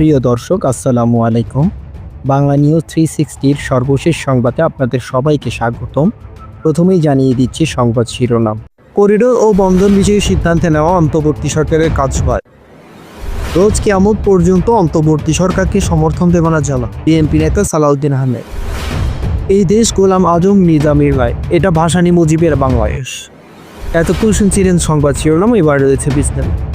প্রিয় দর্শক, আসসালামু আলাইকুম। বাংলা নিউজ থ্রি সিক্সটির সর্বশেষ সংবাদে আপনাদের সবাইকে স্বাগতম। প্রথমেই জানিয়ে দিচ্ছি সংবাদ শিরোনাম। করিডোর ও বন্ধন বিষয়ে সিদ্ধান্তে নেওয়া অন্তর্বর্তী সরকারের কাজ কাজভার রোজ কেমন পর্যন্ত অন্তর্বর্তী সরকারকে সমর্থন দেবে না জানা। বিএনপি নেতা সালাউদ্দিন আহমেদ। এই দেশ গোলাম আজম নিজামির রায় এটা ভাসানী মুজিবের বাংলাদেশ। এতক্ষণ শুনছিলেন সংবাদ শিরোনাম, এবার রয়েছে বিস্তারিত।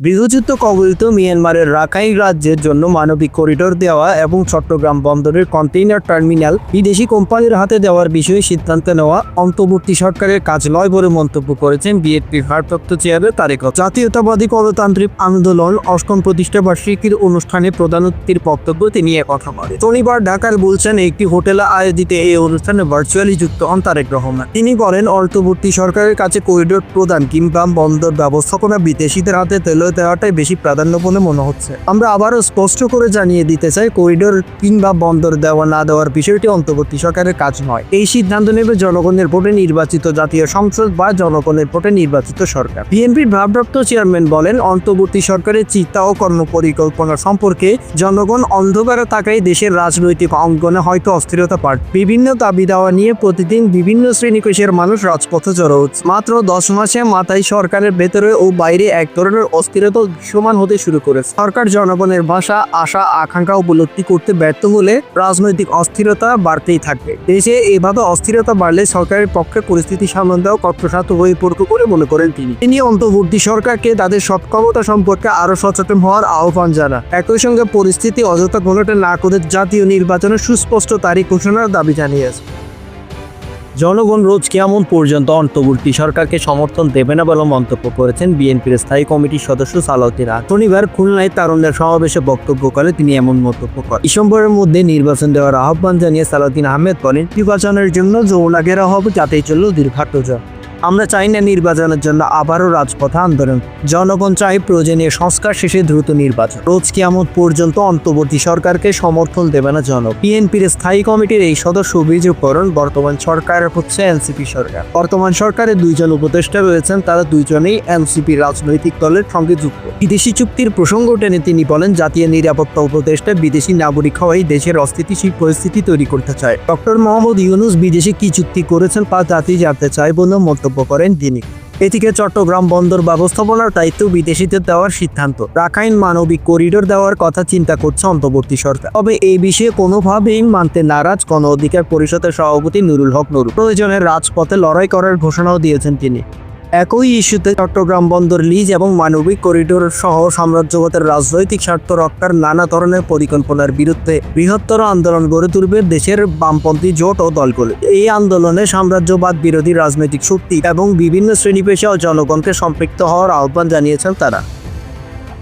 গৃহযুদ্ধ কবলিত মিয়ানমারের রাখাইন রাজ্যের জন্য মানবিক করিডোর দেওয়া এবং চট্টগ্রাম বন্দরের কন্টেইনার টার্মিনাল বিদেশি কোম্পানির হাতে দেওয়ার বিষয়ে সিদ্ধান্ত নেওয়া অন্তর্বর্তী সরকারের কাজ নয় বলে মন্তব্য করেছেন বিএনপির ভারপ্রাপ্ত চেয়ারের তারেক জাতীয়তাবাদী গণতান্ত্রিক আন্দোলন অষ্টম প্রতিষ্ঠা বার্ষিকীর অনুষ্ঠানে প্রধান অতিথির বক্তব্য তিনি এ কথা বলেন। শনিবার ঢাকার বলছেন একটি হোটেলে আয়োজিত এই অনুষ্ঠানে ভার্চুয়ালি যুক্ত হন তারেক রহমান। তিনি বলেন, অন্তর্বর্তী সরকারের কাছে করিডোর প্রদান কিংবা বন্দর ব্যবস্থাপনা বিদেশিদের হাতে তেল দেওয়াটাই বেশি প্রাধান্য বলে মনে হচ্ছে। আমরা আবারও স্পষ্ট করে জানিয়ে দিতে চাই করিডোর কিংবা বন্দর দেওয়া না দেওয়ার বিষয়টি অন্তর্বর্তী সরকারের কাজ নয়। এই সিদ্ধান্ত নেবে জনগণের ভোটে নির্বাচিত জাতীয় সংসদ বা জনগণের ভোটে নির্বাচিত সরকার। বিএনপির ভারপ্রাপ্ত চেয়ারম্যান বলেন, অন্তর্বর্তী সরকারের চিন্তা ও কর্মপরিকল্পনা সম্পর্কে জনগণ অন্ধকারে থাকায় দেশের রাজনৈতিক অঙ্গনে হয়তো অস্থিরতা পাঠ বিভিন্ন দাবি দেওয়া নিয়ে প্রতিদিন বিভিন্ন শ্রেণি পেশের মানুষ রাজপথে জড়ো মাত্র দশ মাসে মাথায় সরকারের ভেতরে ও বাইরে এক ধরনের অস্থিরতা দৃশ্যমান হতে শুরু করেছে। সরকার জনগণের ভাষা, আশা, আকাঙ্ক্ষা উপলব্ধি করতে ব্যর্থ হলে রাজনৈতিক অস্থিরতা বাড়তেই থাকবে। দেশে এভাবে অস্থিরতা বাড়লে সরকারের পক্ষে পরিস্থিতি সামাল দেওয়া কষ্টসাধ্য হয়ে পড়বে বলে মনে করেন তিনি। তিনি অন্তর্বর্তী সরকারকে তাদের সক্ষমতা সম্পর্কে আরও সচেতন হওয়ার আহ্বান জানান। একই সঙ্গে পরিস্থিতি অযথা ঘোলাটে না করে জাতীয় নির্বাচনের সুস্পষ্ট তারিখ ঘোষণার দাবি জানিয়েছে। জনগণ রোজ কেমন পর্যন্ত অন্তর্বর্তী সরকারকে সমর্থন দেবে না বলে মন্তব্য করেছেন বিএনপির স্থায়ী কমিটির সদস্য সালাউদ্দিন। শনিবার খুলনায় তারুণদের সমাবেশে বক্তব্য করে তিনি এমন মন্তব্য করেন ডিসেম্বরের মধ্যে নির্বাচন দেওয়ার আহ্বান জানিয়ে সালাউদ্দিন আহমেদ বলেন, নির্বাচনের জন্য যৌনা ঘেরা হবে, যাতেই চলল দীর্ঘাট্য আমরা চাই না নির্বাচনের জন্য আবারও রাজপথে আন্দোলন। জনগণ চাই প্রয়োজনীয় সংস্কার শেষে দ্রুত নির্বাচন। রোজ কিয়ামত পর্যন্ত অন্তর্বর্তী সরকারকে সমর্থন দেবে না জন বিএনপির স্থায়ী কমিটির এই সদস্য অভিযোগ করেন বর্তমান সরকার হচ্ছে এনসিপি সরকার। বর্তমান সরকারের দুইজন উপদেষ্টা রয়েছেন, তারা দুইজনেই এনসিপি রাজনৈতিক দলের সঙ্গে যুক্ত। বিদেশি চুক্তির প্রসঙ্গ টেনে তিনি বলেন, জাতীয় নিরাপত্তা উপদেষ্টা বিদেশি নাগরিক হওয়াই দেশের অস্থিতিশীল পরিস্থিতি তৈরি করতে চায়। ডক্টর মোহাম্মদ ইউনুস বিদেশে কি চুক্তি করেছেন তা জাতি জানতে চায় বলে মন্তব্য করেন তিনি। এদিকে চট্টগ্রাম বন্দর ব্যবস্থাপনার দায়িত্ব বিদেশিদের দেওয়ার সিদ্ধান্ত। রাখাইন মানবিক করিডোর দেওয়ার কথা চিন্তা করছে অন্তর্বর্তী সরকার। তবে এই বিষয়ে কোনোভাবেই মানতে নারাজ গণ অধিকার পরিষদের সভাপতি নুরুল হক নুরুল প্রয়োজনে রাজপথে লড়াই করার ঘোষণাও দিয়েছেন তিনি। একই ইস্যুতে চট্টগ্রাম বন্দর লিজ এবং মানবিক করিডোর সহ সাম্রাজ্যগতের রাজনৈতিক স্বার্থ রক্ষার নানা ধরনের পরিকল্পনার বিরুদ্ধে বৃহত্তর আন্দোলন গড়ে তুলবে দেশের বামপন্থী জোট ও দলগুলো। এই আন্দোলনে সাম্রাজ্যবাদ বিরোধী রাজনৈতিক শক্তি এবং বিভিন্ন শ্রেণি পেশা ও জনগণকে সম্পৃক্ত হওয়ার আহ্বান জানিয়েছেন তারা।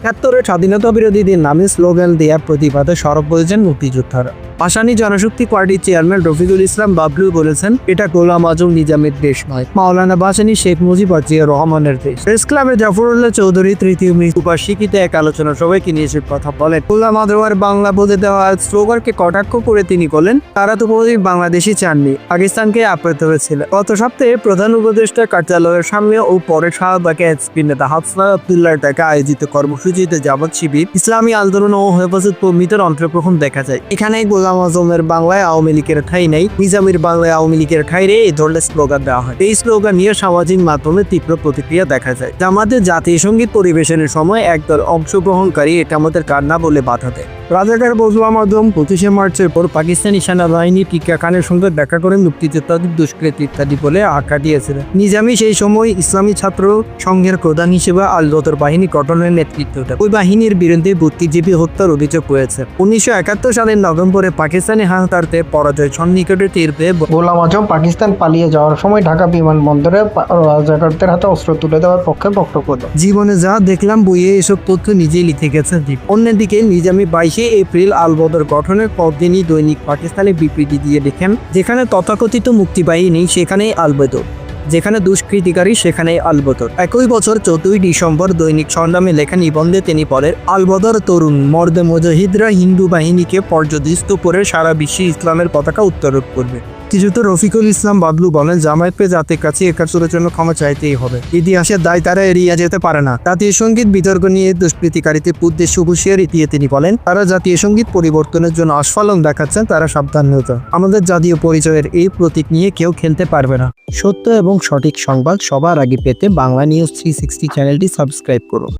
একাত্তরের স্বাধীনতা বিরোধীদের নামে স্লোগান দেওয়ার প্রতিবাদে সরব হয়েছেন মুক্তিযোদ্ধারা। পাশানি জনশক্তি পার্টির চেয়ারম্যান রফিকুল ইসলাম বাবলু বলেছেন, এটা গোলাম আজম নিজামের দেশ নয়, মাওলানা বাসানি শেখ মুজিব আর জিয়া রহমানের দেশ। প্রেস ক্লাবে জাফরুল্লাহ চৌধুরী তৃতীয় মৃত্যুবার্ষিকীতে এক আলোচনা সবাইকে নিয়ে এসে কথা বলেন। গোলাম আজওয়ার বাংলা বলে দেওয়া স্লোগানকে কটাক্ষ করে তিনি বলেন, তারা তো কোনোদিন বাংলাদেশি চাননি, পাকিস্তানকে আপ্রান্ত হয়েছিল। গত সপ্তাহে প্রধান উপদেষ্টা কার্যালয়ের সামনে ও পরে শাহবাগে এসপি নেতা হাফসা আবদুল্লাহ টাকা আয়োজিত কর্মসূচিতে জামাত শিবির, ইসলামী আন্দোলন ও হেফাজত কর্মীদের অন্তর্গ্রহণ দেখা যায়। এখানে গোলাম আজমের বাংলায় আওয়ামী লীগের ঠাই নেই। নিজামের বাংলায় আওয়ামী লীগের ঠাই রে এই ধরনের স্লোগান দেওয়া হয়। এই স্লোগান নিয়ে সামাজিক মাধ্যমে তীব্র প্রতিক্রিয়া দেখা যায়। জামাতের জাতীয় সংগীত পরিবেশনের সময় একদল অংশগ্রহণকারী এটা আমাদের কান্না বলে বাধা দেয়। রাজাকার বজুয়া মাধ্যম পঁচিশে মার্চের পর পাকিস্তানি সেনাবাহিনী টিকা খানের সঙ্গে দেখা করে মুক্তিযোদ্ধাদের দুষ্কৃতি ইত্যাদি বলে আঁকা দিয়েছিলেন। নিজামি সেই সময় ইসলামী ছাত্র সংঘের প্রধান হিসেবে আলবদর বাহিনী গঠনের নেতৃত্ব দেন ওই বাহিনীর বিরুদ্ধে বুদ্ধিজীবী হত্যার অভিযোগ রয়েছে উনিশশো একাত্তর সালের নভেম্বরে পাকিস্তানি হানাদারদের পরাজয় সন্নিকটে তীর পেয়ে গোলাম আজম পাকিস্তান পালিয়ে যাওয়ার সময় ঢাকা বিমানবন্দরে রাজাকারদের হাতে অস্ত্র তুলে দেওয়ার পক্ষে বক্তব্য দেন। জীবনে যা দেখলাম বইয়ে এসব তথ্য নিজেই লিখে গেছেন দীপ অন্যদিকে নিজামি বাইশে এপ্রিল আলবদর গঠনের পরদিনই দৈনিক পাকিস্তানে বিবৃতি দিয়ে লেখেন যেখানে তথাকথিত মুক্তি মুক্তিবাহিনী সেখানেই আলবদর যেখানে দুষ্কৃতিকারী সেখানে আলবদর। একই বছর চৌদ্দই ডিসেম্বর দৈনিক সংগ্রামে লেখা নিবন্ধে তিনি বলেন, আলবদর তরুণ, মর্দে মুজাহিদরা হিন্দু বাহিনীকে পর্যদিস্ত করে সারা বিশ্বে ইসলামের পতাকা উত্তোলন করবে। মুক্তিযুদ্ধ রফিকুল ইসলাম বাবলু বলেন জামায়াত জাতির কাছে একাত্তরের জন্য ক্ষমা চাইতেই হবে। ইতিহাসের দায় তারা এড়িয়ে যেতে পারে না। জাতীয় সংগীত বিতর্ক নিয়ে দুষ্কৃতিকারীদের উদ্দেশ্য হুঁশিয়ারি দিয়ে তিনি বলেন, তারা জাতীয় সংগীত পরিবর্তনের জন্য আস্ফালন দেখাচ্ছেন, তারা সাবধান হতে আমাদের জাতীয় পরিচয়ের এই প্রতীক নিয়ে কেউ খেলতে পারবে না। সত্য এবং সঠিক সংবাদ সবার আগে পেতে বাংলা নিউজ থ্রি সিক্সটি চ্যানেলটি সাবস্ক্রাইব করুন।